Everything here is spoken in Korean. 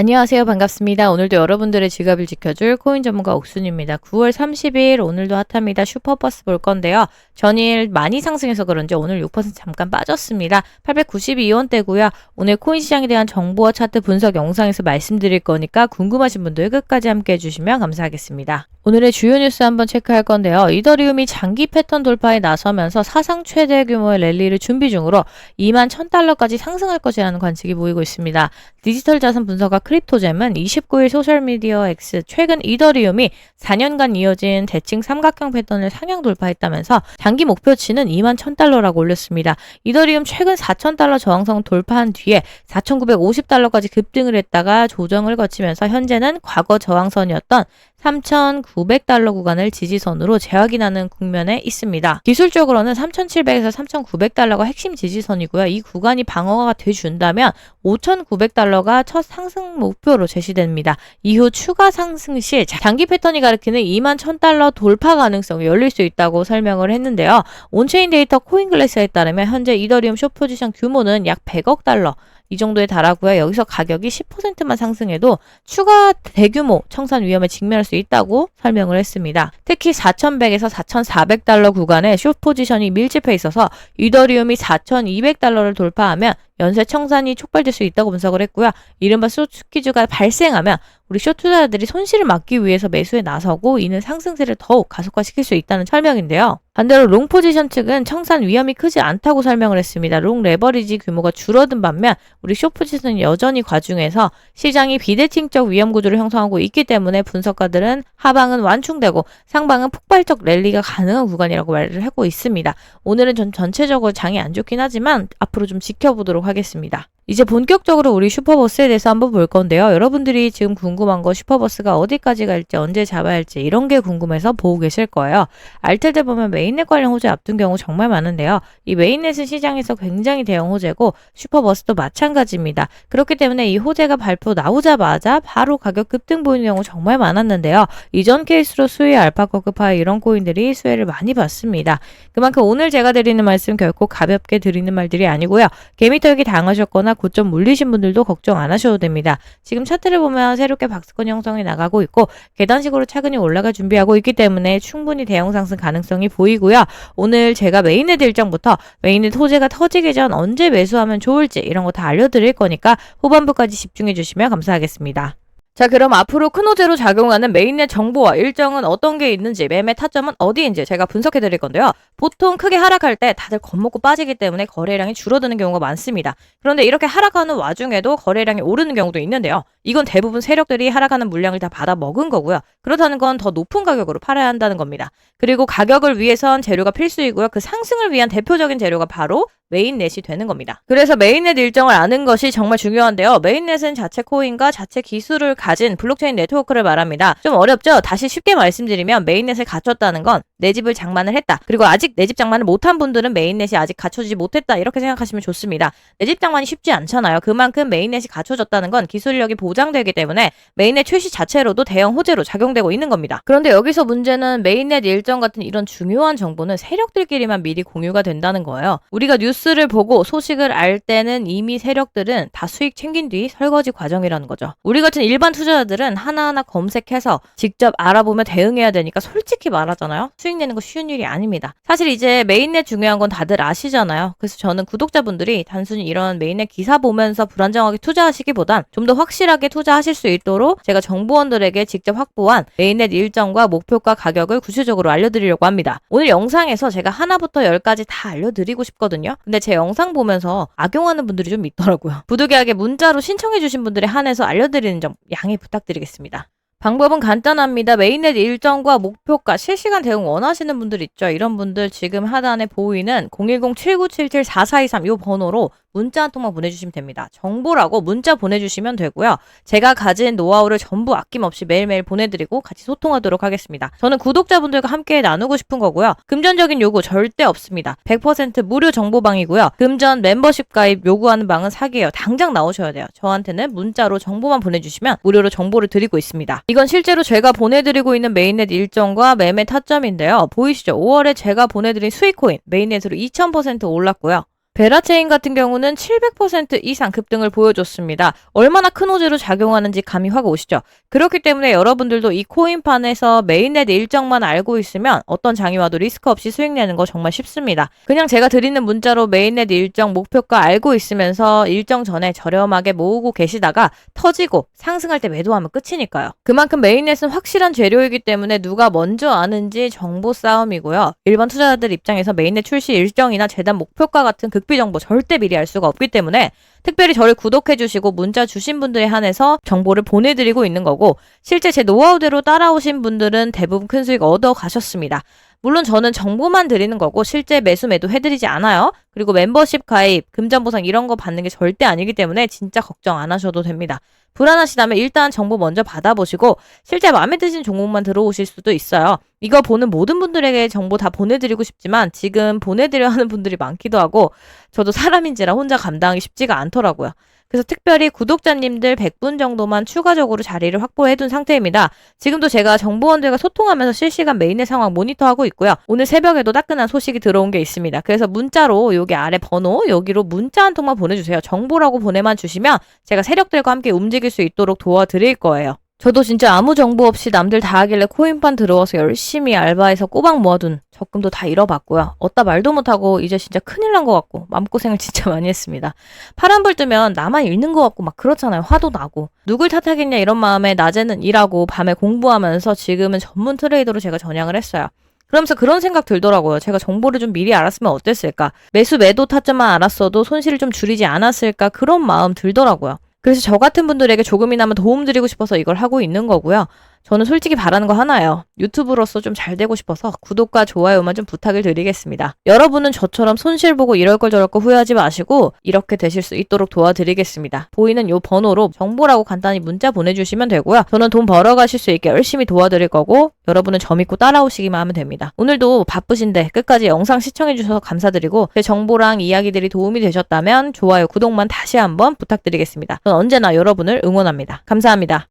안녕하세요. 반갑습니다. 오늘도 여러분들의 지갑을 지켜줄 코인 전문가 옥순입니다. 9월 30일 오늘도 핫합니다. 슈퍼버스 볼 건데요. 전일 많이 상승해서 그런지 오늘 6% 잠깐 빠졌습니다. 892원대고요. 오늘 코인 시장에 대한 정보와 차트 분석 영상에서 말씀드릴 거니까 궁금하신 분들 끝까지 함께 해주시면 감사하겠습니다. 오늘의 주요 뉴스 한번 체크할 건데요. 이더리움이 장기 패턴 돌파에 나서면서 사상 최대 규모의 랠리를 준비 중으로 2만 1000달러까지 상승할 것이라는 관측이 보이고 있습니다. 디지털 자산 분석가 크립토잼은 29일 소셜미디어 X 최근 이더리움이 4년간 이어진 대칭 삼각형 패턴을 상향 돌파했다면서 장기 목표치는 2만 1000달러라고 올렸습니다. 이더리움 최근 4000달러 저항성 돌파한 뒤에 4950달러까지 급등을 했다가 조정을 거치면서 현재는 과거 저항선이었던 3,900달러 구간을 지지선으로 재확인하는 국면에 있습니다. 기술적으로는 3,700에서 3,900달러가 핵심 지지선이고요. 이 구간이 방어가 돼준다면 5,900달러가 첫 상승 목표로 제시됩니다. 이후 추가 상승 시 장기 패턴이 가리키는 2만 1,000달러 돌파 가능성이 열릴 수 있다고 설명을 했는데요. 온체인 데이터 코인글래스에 따르면 현재 이더리움 숏 포지션 규모는 약 100억 달러, 이 정도에 달하고요. 여기서 가격이 10%만 상승해도 추가 대규모 청산 위험에 직면할 수 있다고 설명을 했습니다. 특히 4,100에서 4,400달러 구간의 숏 포지션이 밀집해 있어서 이더리움이 4,200달러를 돌파하면 연쇄 청산이 촉발될 수 있다고 분석을 했고요. 이른바 쇼트퀴즈가 발생하면 우리 쇼 투자자들이 손실을 막기 위해서 매수에 나서고 이는 상승세를 더욱 가속화시킬 수 있다는 설명인데요. 반대로 롱 포지션 측은 청산 위험이 크지 않다고 설명을 했습니다. 롱 레버리지 규모가 줄어든 반면 우리 쇼 포지션은 여전히 과중해서 시장이 비대칭적 위험 구조를 형성하고 있기 때문에 분석가들은 하방은 완충되고 상방은 폭발적 랠리가 가능한 구간이라고 말을 하고 있습니다. 오늘은 전 전체적으로 장이 안 좋긴 하지만 앞으로 좀 지켜보도록 하겠습니다. 이제 본격적으로 우리 슈퍼버스에 대해서 한번 볼 건데요. 여러분들이 지금 궁금한 거 슈퍼버스가 어디까지 갈지 언제 잡아야 할지 이런 게 궁금해서 보고 계실 거예요. 알뜰들 보면 메인 넷 관련 호재 앞둔 경우 정말 많은데요. 이 메인넷은 시장에서 굉장히 대형 호재고 슈퍼버스도 마찬가지입니다. 그렇기 때문에 이 호재가 발표 나오자마자 바로 가격 급등 보이는 경우 정말 많았는데요. 이전 케이스로 수혜 알파커급파의 이런 코인들이 수혜를 많이 받습니다. 그만큼 오늘 제가 드리는 말씀 결코 가볍게 드리는 말들이 아니고요. 개미털기 당하셨거나 고점 물리신 분들도 걱정 안 하셔도 됩니다. 지금 차트를 보면 새롭게 박스권 형성이 나가고 있고 계단식으로 차근히 올라갈 준비하고 있기 때문에 충분히 대형 상승 가능성이 보 이고요. 오늘 제가 메인넷 일정부터 메인넷 호재가 터지기 전 언제 매수하면 좋을지 이런 거 다 알려드릴 거니까 후반부까지 집중해 주시면 감사하겠습니다. 자, 그럼 앞으로 큰 호재로 작용하는 메인넷 정보와 일정은 어떤 게 있는지, 매매 타점은 어디인지 제가 분석해 드릴 건데요. 보통 크게 하락할 때 다들 겁먹고 빠지기 때문에 거래량이 줄어드는 경우가 많습니다. 그런데 이렇게 하락하는 와중에도 거래량이 오르는 경우도 있는데요. 이건 대부분 세력들이 하락하는 물량을 다 받아 먹은 거고요. 그렇다는 건 더 높은 가격으로 팔아야 한다는 겁니다. 그리고 가격을 위해선 재료가 필수이고요. 그 상승을 위한 대표적인 재료가 바로 메인넷이 되는 겁니다. 그래서 메인넷 일정을 아는 것이 정말 중요한데요. 메인넷은 자체 코인과 자체 기술을 가진 블록체인 네트워크를 말합니다. 좀 어렵죠? 다시 쉽게 말씀드리면 메인넷을 갖췄다는 건 내 집을 장만을 했다. 그리고 아직 내 집 장만을 못한 분들은 메인넷이 아직 갖춰지지 못했다. 이렇게 생각하시면 좋습니다. 내 집 장만이 쉽지 않잖아요. 그만큼 메인넷이 갖춰졌다는 건 기술력이 보장되기 때문에 메인넷 출시 자체로도 대형 호재로 작용되고 있는 겁니다. 그런데 여기서 문제는 메인넷 일정 같은 이런 중요한 정보는 세력들끼리만 미리 공유가 된다는 거예요. 우리가 뉴스를 보고 소식을 알 때는 이미 세력들은 다 수익 챙긴 뒤 설거지 과정이라는 거죠. 우리 같은 일반 투자자들은 하나하나 검색해서 직접 알아보며 대응해야 되니까 솔직히 말하잖아요. 수익 내는 거 쉬운 일이 아닙니다. 사실 이제 메인넷 중요한 건 다들 아시잖아요. 그래서 저는 구독자분들이 단순히 이런 메인넷 기사 보면서 불안정하게 투자하시기보단 좀 더 확실하게 투자하실 수 있도록 제가 정보원들에게 직접 확보한 메인넷 일정과 목표가 가격을 구체적으로 알려드리려고 합니다. 오늘 영상에서 제가 하나부터 열까지 다 알려드리고 싶거든요. 근데 제 영상 보면서 악용하는 분들이 좀 있더라고요. 부득이하게 문자로 신청해주신 분들에 한해서 알려드리는 점 양해 부탁드리겠습니다. 방법은 간단합니다. 메인넷 일정과 목표가 실시간 대응 원하시는 분들 있죠. 이런 분들 지금 하단에 보이는 010-7977-4423이 번호로 문자 한 통만 보내주시면 됩니다. 정보라고 문자 보내주시면 되고요. 제가 가진 노하우를 전부 아낌없이 매일매일 보내드리고 같이 소통하도록 하겠습니다. 저는 구독자분들과 함께 나누고 싶은 거고요. 금전적인 요구 절대 없습니다. 100% 무료 정보방이고요. 금전 멤버십 가입 요구하는 방은 사기예요. 당장 나오셔야 돼요. 저한테는 문자로 정보만 보내주시면 무료로 정보를 드리고 있습니다. 이건 실제로 제가 보내드리고 있는 메인넷 일정과 매매 타점인데요. 보이시죠? 5월에 제가 보내드린 수익코인 메인넷으로 2000% 올랐고요. 베라체인 같은 경우는 700% 이상 급등을 보여줬습니다. 얼마나 큰 호재로 작용하는지 감이 확 오시죠? 그렇기 때문에 여러분들도 이 코인판에서 메인넷 일정만 알고 있으면 어떤 장이 와도 리스크 없이 수익 내는 거 정말 쉽습니다. 그냥 제가 드리는 문자로 메인넷 일정 목표가 알고 있으면서 일정 전에 저렴하게 모으고 계시다가 터지고 상승할 때 매도하면 끝이니까요. 그만큼 메인넷은 확실한 재료이기 때문에 누가 먼저 아는지 정보 싸움이고요. 일반 투자자들 입장에서 메인넷 출시 일정이나 재단 목표가 같은 극비 정보 절대 미리 알 수가 없기 때문에 특별히 저를 구독해 주시고 문자 주신 분들에 한해서 정보를 보내드리고 있는 거고 실제 제 노하우대로 따라오신 분들은 대부분 큰 수익 얻어 가셨습니다. 물론 저는 정보만 드리는 거고 실제 매수 매도 해드리지 않아요. 그리고 멤버십 가입, 금전 보상 이런 거 받는 게 절대 아니기 때문에 진짜 걱정 안 하셔도 됩니다. 불안하시다면 일단 정보 먼저 받아보시고 실제 마음에 드신 종목만 들어오실 수도 있어요. 이거 보는 모든 분들에게 정보 다 보내드리고 싶지만 지금 보내드려 하는 분들이 많기도 하고 저도 사람인지라 혼자 감당하기 쉽지가 않더라고요. 그래서 특별히 구독자님들 100분 정도만 추가적으로 자리를 확보해 둔 상태입니다. 지금도 제가 정보원들과 소통하면서 실시간 메인의 상황 모니터하고 있고요. 오늘 새벽에도 따끈한 소식이 들어온 게 있습니다. 그래서 문자로 여기 아래 번호 여기로 문자 한 통만 보내주세요. 정보라고 보내만 주시면 제가 세력들과 함께 움직일 수 있도록 도와드릴 거예요. 저도 진짜 아무 정보 없이 남들 다 하길래 코인판 들어와서 열심히 알바해서 꼬박 모아둔 적금도 다 잃어봤고요. 얻다 말도 못하고 이제 진짜 큰일 난 것 같고 마음고생을 진짜 많이 했습니다. 파란불 뜨면 나만 잃는 것 같고 막 그렇잖아요. 화도 나고. 누굴 탓하겠냐 이런 마음에 낮에는 일하고 밤에 공부하면서 지금은 전문 트레이더로 제가 전향을 했어요. 그러면서 그런 생각 들더라고요. 제가 정보를 좀 미리 알았으면 어땠을까? 매수 매도 타점만 알았어도 손실을 좀 줄이지 않았을까? 그런 마음 들더라고요. 그래서 저 같은 분들에게 조금이나마 도움 드리고 싶어서 이걸 하고 있는 거고요. 저는 솔직히 바라는 거 하나예요. 유튜브로서 좀 잘 되고 싶어서 구독과 좋아요만 좀 부탁을 드리겠습니다. 여러분은 저처럼 손실 보고 이럴 걸 저럴 걸 후회하지 마시고 이렇게 되실 수 있도록 도와드리겠습니다. 보이는 요 번호로 정보라고 간단히 문자 보내주시면 되고요. 저는 돈 벌어 가실 수 있게 열심히 도와드릴 거고 여러분은 저 믿고 따라오시기만 하면 됩니다. 오늘도 바쁘신데 끝까지 영상 시청해주셔서 감사드리고 제 정보랑 이야기들이 도움이 되셨다면 좋아요, 구독만 다시 한번 부탁드리겠습니다. 저는 언제나 여러분을 응원합니다. 감사합니다.